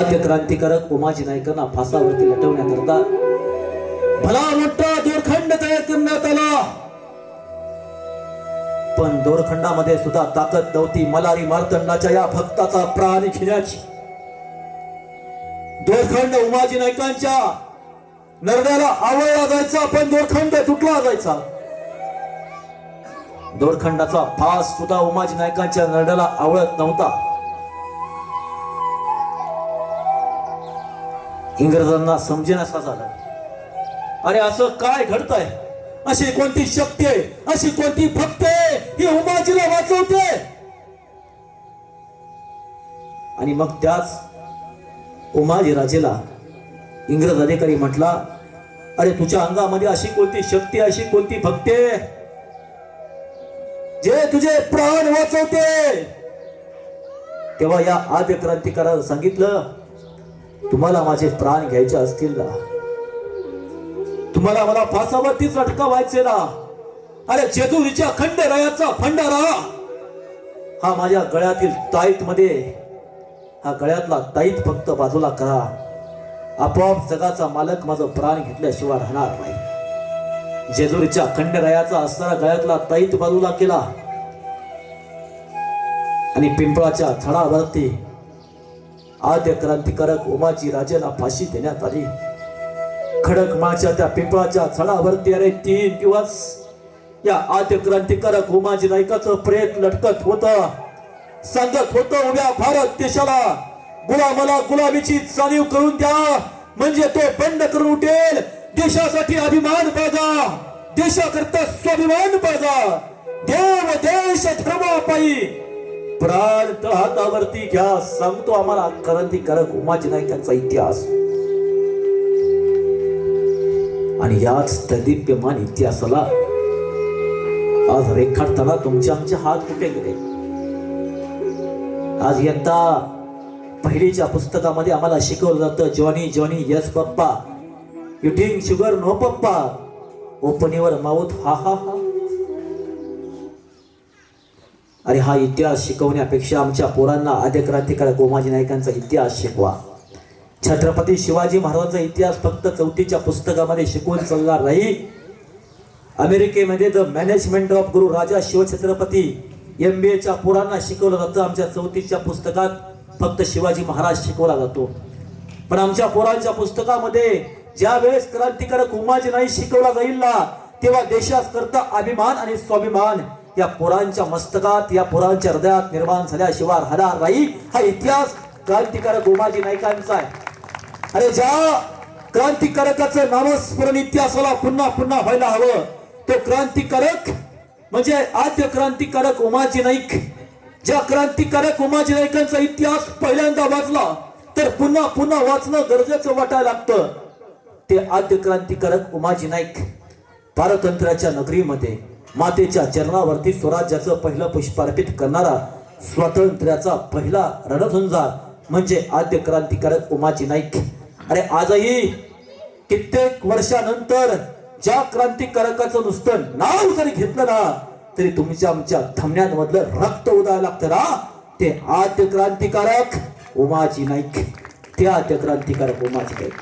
क्रांतिकारक उमाजी नाईकांना फासावरती लटवण्याकरता भला मोठा दोरखंड तयार करण्यात आला. पण दोरखंडामध्ये सुद्धा ताकद नव्हती मलारी मार्तंडाच्या या भक्ताचा प्राण घेण्याची. दोरखंड उमाजी नाईकांच्या नरड्याला आवळला जायचा पण दोरखंड तुटला जायचा. दोरखंडाचा फास सुद्धा उमाजी नायकांच्या नरड्याला आवळत नव्हता. इंग्रजांना समजेनासा झालं. अरे असं काय घडतंय? अशी कोणती शक्ती आहे? अशी कोणती भक्त आहे? ही उमाजीला वाचवते. आणि मग त्याच उमाजी राजेला इंग्रज अधिकारी म्हटला अरे तुझ्या अंगामध्ये अशी कोणती शक्ती अशी कोणती भक्ती आहे? जे तुझे प्राण वाचवते. तेव्हा या आद्य क्रांतिकारानं सांगितलं तुम्हाला माझे प्राण घ्यायचे असतील ना? तुम्हाला मला फासावरतीच व्हायचे ना? अरे जेजुरीच्या रयाचा फंडारा हा माझ्या गळ्यातील ताईत मध्ये हा गळ्यातला ताईत फक्त बाजूला करा. आपोआप जगाचा मालक माझं प्राण घेतल्याशिवाय राहणार नाही. जेजुरीच्या खंडरायाचा असणारा गळ्यातला ताईत बाजूला केला. आणि पिंपळाच्या झाडावरती आद्य क्रांतिकारक उमाजी राजेला फाशी देण्यात आली. खडक माझ्या त्या पिंपळाच्या झाडावरती अरे तीन दिवस या आद्य क्रांतिकारक उमाजी नायकाचं प्रेत लटकत होत. सांगत होत उभ्या भारत देशाला गुलामाला गुलामीची जाणीव करून द्या म्हणजे तो बंड करून उठेल. देशासाठी अभिमान बाजा देशाकरता स्वाभिमान बाजा. देव देश धर्मापायी प्राण तर हातावरती घ्या. सांगतो आम्हाला क्रांतिकारक उमाजी नायकांचा इतिहास. आणि याच तदिप्यमान इतिहासाला आज रेखाटताना तुमचे आमचे हात कुठे गेले? आज यंदा पहिलीच्या पुस्तकामध्ये आम्हाला शिकवलं जातं जॉनी जॉनी यस पप्पा युटिंग शुगर नो पप्पा ओपनिवर माऊथ हा हा हा. अरे हा इतिहास शिकवण्यापेक्षा आमच्या पोरांना आद्य क्रांतिकारक उमाजी नायकांचा इतिहास शिकवा. छत्रपती शिवाजी महाराजांचा इतिहास फक्त चौथीच्या पुस्तकामध्ये शिकवून चालणार नाही. अमेरिकेमध्ये the management of Guru Raja Shivchhatrapati M बी एच्या पोरांना शिकवलं जातं. आमच्या चौथीच्या पुस्तकात फक्त शिवाजी महाराज शिकवला जातो. पण आमच्या पोरांच्या पुस्तकामध्ये ज्या वेळेस क्रांतिकारक उमाजी नाही शिकवला जाईल ना तेव्हा देशास करता अभिमान आणि स्वाभिमान. या पोरांच्या मस्तकात या पोरांच्या हृदयात निर्माण झाल्याशिवाय राहणार नाही. हा इतिहास क्रांतिकारक उमाजी नायकांचा आहे. अरे ज्या क्रांतिकारकाचं नामस्मरण इतिहासाला पुन्हा पुन्हा व्हायला हवं. तो क्रांतिकारक म्हणजे आद्य क्रांतिकारक उमाजी नाईक. ज्या क्रांतिकारक उमाजी नाईकांचा इतिहास पहिल्यांदा वाचला तर पुन्हा पुन्हा वाचणं गरजेचं वाटायला लागतं. ते आद्य क्रांतिकारक उमाजी नाईक पारतंत्र्याच्या नगरीमध्ये मातेच्या चरणावरती स्वराज्याचं पहिलं पुष्प अर्पित करणारा स्वातंत्र्याचा पहिला रणधुंजार म्हणजे आद्य क्रांतिकारक उमाजी नाईक. अरे आजही कित्येक वर्षानंतर ज्या क्रांतिकारकाचं नुसतं नाव जरी घेतलं ना तरी तुमच्या आमच्या धमन्यांमधलं रक्त उदायला लागतं ना ते आद्य क्रांतिकारक उमाजी नाईक. ते आद्य क्रांतिकारक उमाजी नाईक.